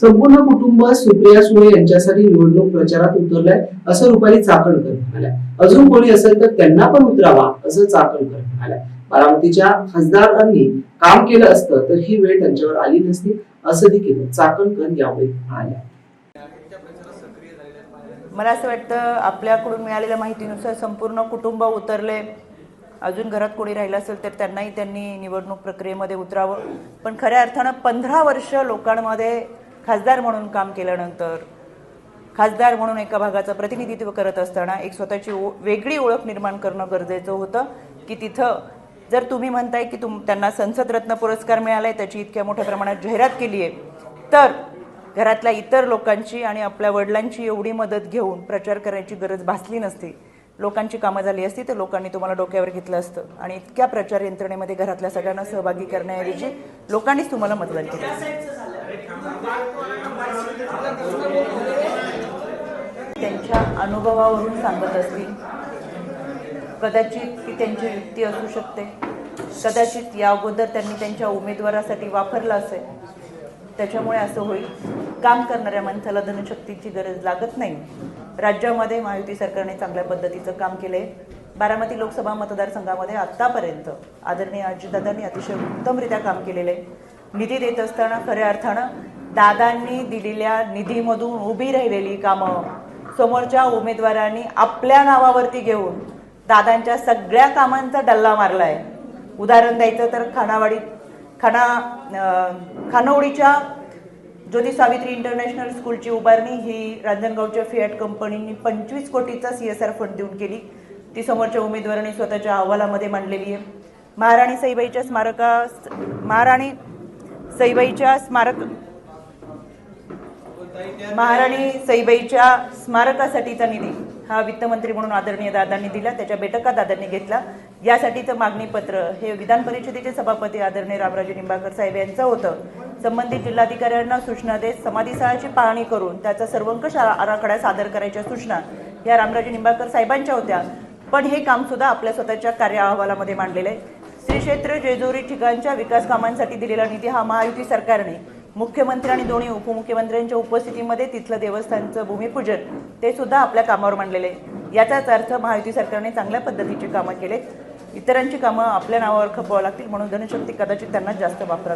संपूर्ण कुटुंब सुप्रिया सुळे यांच्यासाठी निवडणूक प्रचारात उतरलंय असं रुपाली चाकणकर म्हणाल्या. अजून कोणी असेल तर त्यांना पण उतरावा असं चाकणकर म्हणाल्या. बारामतीच्या खासदारांनी काम केलं असतं तर ही वेळ त्यांच्यावर आली नसती असं देखील चाकणकर यावेळी म्हणाल्या. मला असं वाटतं आपल्याकडून मिळालेल्या माहितीनुसार संपूर्ण कुटुंब उतरले. अजून घरात कोणी राहिलं असेल तर त्यांनाही त्यांनी निवडणूक प्रक्रियेमध्ये उतरावं. पण खऱ्या अर्थानं पंधरा वर्ष लोकांमध्ये खासदार म्हणून काम केल्यानंतर खासदार म्हणून एका भागाचं प्रतिनिधित्व करत असताना एक स्वतःची ओ वेगळी ओळख निर्माण करणं गरजेचं होतं. की तिथं जर तुम्ही म्हणताय की तुम त्यांना संसद रत्न पुरस्कार मिळाला आहे त्याची इतक्या मोठ्या प्रमाणात जाहिरात केली आहे तर घरातल्या इतर लोकांची आणि आपल्या वडिलांची एवढी मदत घेऊन प्रचार करायची गरज भासली नसती. लोकांची कामं झाली असती तर लोकांनी तुम्हाला डोक्यावर घेतलं असतं. आणि इतक्या प्रचार यंत्रणेमध्ये घरातल्या सगळ्यांना सहभागी करण्याऐवजी लोकांनीच तुम्हाला मतदान केलं. त्यांच्या अनुभवावरून सांगत असतील कदाचित ती त्यांची युक्ती असू शकते. कदाचित या अगोदर त्यांनी त्यांच्या उमेदवारासाठी वापरलं असेल. त्याच्यामुळे असं होईल. काम करणाऱ्या माणसाला धनशक्तीची गरज लागत नाही. राज्यामध्ये महायुती सरकारने चांगल्या पद्धतीचं काम केलंय. बारामती लोकसभा मतदारसंघामध्ये आत्तापर्यंत आदरणीय अजितदादांनी अतिशय उत्तमरित्या काम केलेलं आहे. निधी देत असताना खऱ्या अर्थानं दादांनी दिलेल्या निधीमधून उभी राहिलेली कामं समोरच्या उमेदवारांनी आपल्या नावावरती घेऊन दादांच्या सगळ्या कामांचा डल्ला मारलाय. उदाहरण द्यायचं तर खानावाडी खाना खानवडीच्या ज्योती सावित्री इंटरनॅशनल स्कूलची उभारणी ही रांजणगावच्या फियाट कंपनीने पंचवीस कोटीचा सी एस आर फंड देऊन केली. ती समोरच्या उमेदवारांनी स्वतःच्या अहवालामध्ये मांडलेली आहे. महाराणी साईबाईच्या स्मारका महाराणी सईबाईच्या स्मारक महाराणी सईबाईच्या स्मारकासाठीचा निधी. हा वित्तमंत्री म्हणून आदरणीय दादांनी दिला त्याच्या बैठका दादांनी घेतला. यासाठीचं मागणी पत्र हे विधान परिषदेचे सभापती आदरणीय रामराजे निंबाळकर साहेब यांचं होतं. संबंधित जिल्हाधिकाऱ्यांना सूचना देत समाधीस्थळाची पाहणी करून त्याचा सर्वंकष आ- आराखडा सादर करायच्या सूचना या रामराजे निंबाळकर साहेबांच्या होत्या. पण हे काम सुद्धा आपल्या स्वतःच्या कार्य अहवालामध्ये मांडलेलं आहे. श्री क्षेत्र जेजुरी ठिकाणच्या विकास कामांसाठी दिलेला निधी हा महायुती सरकारने मुख्यमंत्री आणि दोन्ही उपमुख्यमंत्र्यांच्या उपस्थितीमध्ये तिथलं देवस्थानचं भूमिपूजन ते सुद्धा आपल्या कामावर मांडलेले आहे. याचाच अर्थ महायुती सरकारने चांगल्या पद्धतीची कामं केले इतरांची कामं आपल्या नावावर खपवावं लागतील म्हणून धनशक्ती कदाचित त्यांना जास्त वापरावी